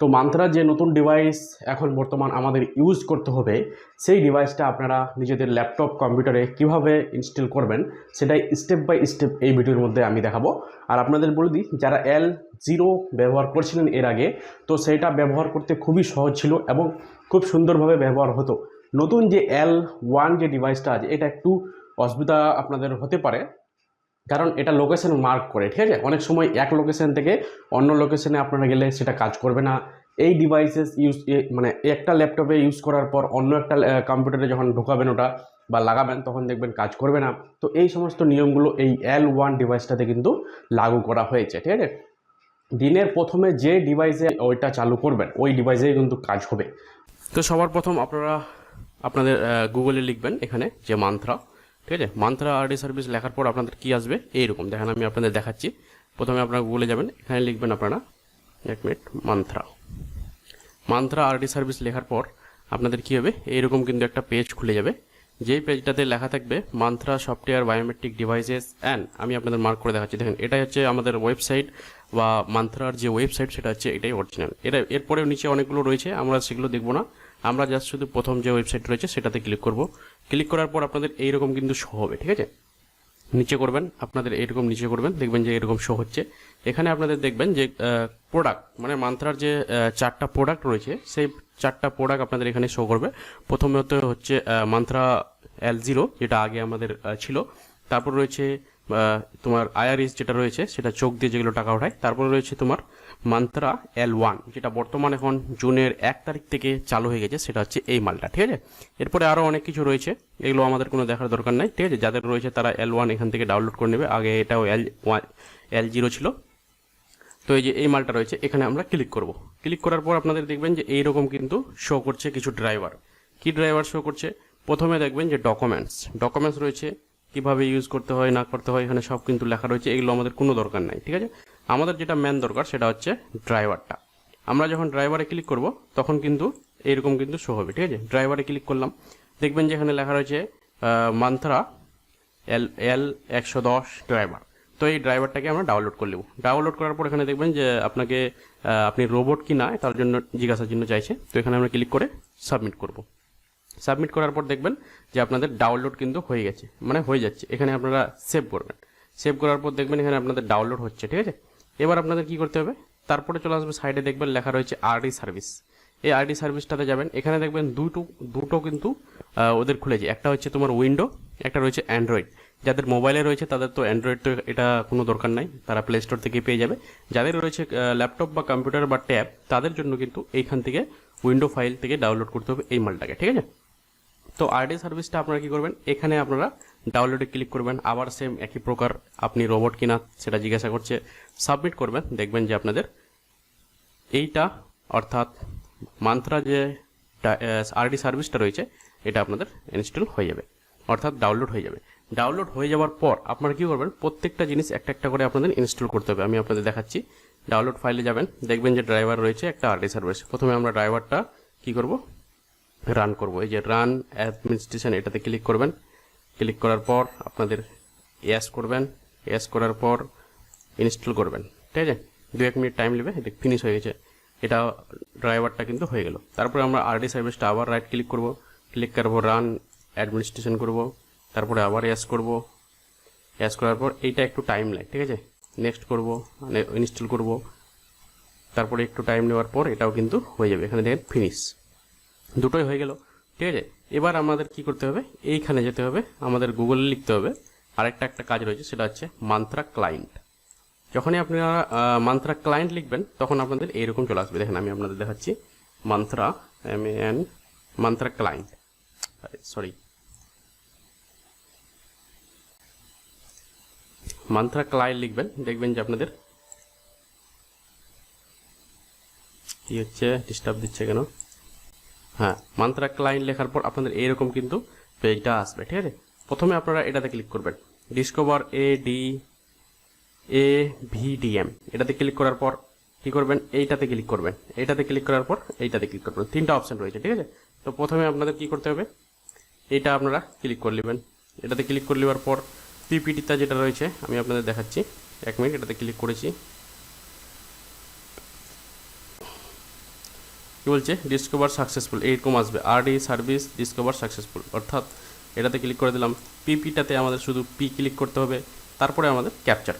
তো মান্ত্রা যে নতুন ডিভাইস এখন বর্তমান আমাদের ইউজ করতে হবে, সেই ডিভাইসটা আপনারা নিজেদের ল্যাপটপ কম্পিউটারে কীভাবে ইনস্টল করবেন, সেটাই স্টেপ বাই স্টেপ এই ভিডিওর মধ্যে আমি দেখাবো। আর আপনাদের বলে দিই, যারা এল জিরো ব্যবহার করছিলেন এর আগে, তো সেইটা ব্যবহার করতে খুবই সহজ ছিল এবং খুব সুন্দরভাবে ব্যবহার হতো। নতুন যে এল ওয়ান যে ডিভাইসটা আছে, এটা একটু অসুবিধা আপনাদের হতে পারে। কারণ এটা লোকেশন মার্ক করে, ঠিক আছে? অনেক সময় এক লোকেশন থেকে অন্য লোকেশনে আপনারা গেলে সেটা কাজ করবে না। এই ডিভাইসেস ইউজ মানে একটা ল্যাপটপে ইউজ করার পর অন্য একটা কম্পিউটারে যখন ঢোকাবেন ওটা বা লাগাবেন, তখন দেখবেন কাজ করবে না। তো এই সমস্ত নিয়মগুলো এই এল ওয়ান ডিভাইসটাতে কিন্তু লাগু করা হয়েছে, ঠিক আছে? দিনের প্রথমে যে ডিভাইসে ওইটা চালু করবেন, ওই ডিভাইসেই কিন্তু কাজ হবে। তো সবার প্রথম আপনারা আপনাদের গুগলে লিখবেন এখানে যে মান্ত্রা ঠিক আছে? মান্ত্রা আরডি সার্ভিস লেখার পর আপনাদের কি আসবে? এইরকম। দেখেন, আমি আপনাদের দেখাচ্ছি। প্রথমে আপনারা গুগলে যাবেন। এখানে লিখবেন আপনারা, এক minute Mantra Mantra RD service লেখার পর আপনাদের কি হবে? এইরকম কিন্তু একটা পেজ খুলে যাবে। যেই পেজটাতে লেখা থাকবে Mantra software biometric devices and আমি আপনাদের মার্ক করে দেখাচ্ছি। দেখেন, এটাই হচ্ছে আমাদের ওয়েবসাইট বা মান্ত্রার যে ওয়েবসাইট সেটা হচ্ছে এটাই অরিজিনাল এটা এরপরেও নিচে অনেকগুলো রয়েছে, আমরা সেগুলো দেখব না। আমরা জাস্ট শুধু প্রথম যে ওয়েবসাইট রয়েছে সেটাতে ক্লিক করব। ক্লিক করার পর আপনাদের এইরকম কিন্তু শো হবে, ঠিক আছে? নিচে করবেন, আপনাদের এরকম নিচে করবেন, দেখবেন যে এরকম শো হচ্ছে। এখানে আপনাদের দেখবেন যে প্রোডাক্ট মানে মান্ত্রার যে চারটা প্রোডাক্ট রয়েছে, সেই চারটা প্রোডাক্ট আপনাদের এখানে শো করবে। প্রথমত হচ্ছে মান্ত্রা এল জিরো যেটা আগে আমাদের ছিল। তারপর রয়েছে তোমার আইআরএস যেটা রয়েছে, সেটা চোখ দিয়ে যেগুলো টাকা ওঠায়, তারপর রয়েছে তোমার মান্ত্রা এল ওয়ান যেটা বর্তমান এখন জুনের এক তারিখ থেকে চালু হয়ে গেছে, সেটা হচ্ছে এই মালটা, ঠিক আছে? এরপরে আরও অনেক কিছু রয়েছে, এগুলো আমাদের কোনো দেখার দরকার নাই, ঠিক আছে? যাদের রয়েছে তারা এল ওয়ান এখান থেকে ডাউনলোড করে নেবে, আগে এটাও এল ওয়ান এল জিরো ছিল। তো এই যে এই মালটা রয়েছে, এখানে আমরা ক্লিক করব। ক্লিক করার পর আপনাদের দেখবেন যে এইরকম কিন্তু শো করছে কিছু ড্রাইভার কি ড্রাইভার শো করছে? প্রথমে দেখবেন যে ডকুমেন্টস ডকুমেন্টস রয়েছে কীভাবে ইউজ করতে হয়, না করতে হয়, এখানে সব কিন্তু লেখা রয়েছে। এগুলো আমাদের কোনো দরকার নাই, ঠিক আছে? আমাদের যেটা মেন দরকার সেটা হচ্ছে ড্রাইভারটা আমরা যখন ড্রাইভারে ক্লিক করব, তখন কিন্তু এইরকম কিন্তু শো হবে, ঠিক আছে? ড্রাইভারে ক্লিক করলাম। দেখবেন যে এখানে লেখা রয়েছে মান্থরা এল এল একশো দশ ড্রাইভার তো এই ড্রাইভারটাকে আমরা ডাউনলোড করে নেব। ডাউনলোড করার পর এখানে দেখবেন যে আপনাকে আপনি রোবট কি না তার জন্য জিজ্ঞাসার জন্য চাইছে। তো এখানে আমরা ক্লিক করে সাবমিট করব। সাবমিট করার পর দেখবেন যে আপনাদের ডাউনলোড কিন্তু হয়ে গেছে মানে হয়ে যাচ্ছে। এখানে আপনারা সেভ করবেন। সেভ করার পর দেখবেন এখানে আপনাদের ডাউনলোড হচ্ছে, ঠিক আছে? এবার আপনাদের কি করতে হবে? তারপরে চলে আসবে সাইডে দেখবেন লেখা রয়েছে আরডি সার্ভিস এই আরডি সার্ভিসটাতে যাবেন, এখানে দেখবেন দুটো দুটো কিন্তু ওদের খুলেছে। একটা হচ্ছে তোমার উইন্ডো, একটা রয়েছে অ্যান্ড্রয়েড। যাদের মোবাইলে রয়েছে তাদের তো অ্যান্ড্রয়েড তো এটা কোনো দরকার নাই, তারা প্লে স্টোর থেকে পেয়ে যাবে। যাদের রয়েছে ল্যাপটপ বা কম্পিউটার বা ট্যাব তাদের জন্য কিন্তু এইখান থেকে উইন্ডো ফাইল থেকে ডাউনলোড করতে হবে এই মালটাকে, ঠিক আছে? তো আরডি সার্ভিসটা আপনারা কি করবেন? এখানে আপনারা ডাউনলোডে ক্লিক করবেন। আবার সেম একই প্রকার আপনি রোবট কিনা সেটা জিজ্ঞাসা করছে। সাবমিট করবেন। দেখবেন যে আপনাদের এইটা অর্থাৎ মান্ত্রা যে আরডি সার্ভিসটা রয়েছে, এটা আপনাদের ইনস্টল হয়ে যাবে। অর্থাৎ ডাউনলোড হয়ে যাবে। ডাউনলোড হয়ে যাওয়ার পর আপনারা কি করবেন? প্রত্যেকটা জিনিস একটা একটা করে আপনাদের ইনস্টল করতে হবে। আমি আপনাদের দেখাচ্ছি। ডাউনলোড ফাইলে যাবেন। দেখবেন যে ড্রাইভার রয়েছে একটা আরডি সার্ভিস প্রথমে আমরা ড্রাইভারটা কি করব? রান করব। এই যে রান অ্যাডমিনিস্ট্রেশন এটাতে ক্লিক করবেন। ক্লিক করার পর আপনাদের ইয়াস করবেন। ইয়াস করার পর ইনস্টল করবেন। ঠিক আছে? দু এক মিনিট টাইম নেবে এটা ফিনিশ হয়ে গেছে। এটা ড্রাইভারটা কিন্তু হয়ে গেল। তারপরে আমরা আরডি সার্ভিসটা আবার রাইট ক্লিক করব। ক্লিক করব রান অ্যাডমিনিস্ট্রেশন করব। তারপরে আবার ইয়াস করব। ইয়াস করার পর এইটা একটু টাইম লাগে ঠিক আছে? নেক্সট করব মানে ইনস্টল করব। তারপরে একটু টাইম নেওয়ার পর এটাও কিন্তু হয়ে যাবে। এখানে দেখেন ফিনিশ দুটোই হয়ে গেল। ঠিক আছে? এবার আমাদের কি করতে হবে? এইখানে যেতে হবে। আমাদের গুগলে লিখতে হবে। আরেকটা একটা কাজ রয়েছে, সেটা হচ্ছে মান্ত্রা ক্লায়েন্ট যখনই আপনারা মান্ত্রা ক্লায়েন্ট লিখবেন, তখন আপনাদের এইরকম চলে আসবে। দেখেন, আমি আপনাদের দেখাচ্ছি। Mantra M N Mantra client sorry Mantra client লিখবেন। দেখবেন যে আপনাদের কি হচ্ছে? ডিস্টার্ব দিচ্ছে কেন? হ্যাঁ মান্ত্রা ক্লায়েন্ট লেখার পর আপনাদের এইরকম কিন্তু পেজটা আসবে, ঠিক আছে? প্রথমে আপনারা এটাতে ক্লিক করবেন। ডিসকভার এ ডি এ ভিডিএম এটাতে ক্লিক করার পর কি করবেন? এইটাতে ক্লিক করবেন। এইটাতে ক্লিক করার পর এইটাতে ক্লিক করবেন। তিনটা অপশান রয়েছে, ঠিক আছে? তো প্রথমে আপনাদের কি করতে হবে? এইটা আপনারা ক্লিক করে নেবেন। এটাতে ক্লিক করে নেওয়ার পর পিপিটিটা যেটা রয়েছে, আমি আপনাদের দেখাচ্ছি। এক মিনিট এটাতে ক্লিক করেছি। কী বলছে? ডিসকভার সাকসেসফুল এইরকম আসবে। আরডি সার্ভিস ডিসকভার সাকসেসফুল অর্থাৎ এটাতে ক্লিক করে দিলাম। পিপিটাতে আমাদের শুধু পি ক্লিক করতে হবে, তারপরে আমাদের ক্যাপচার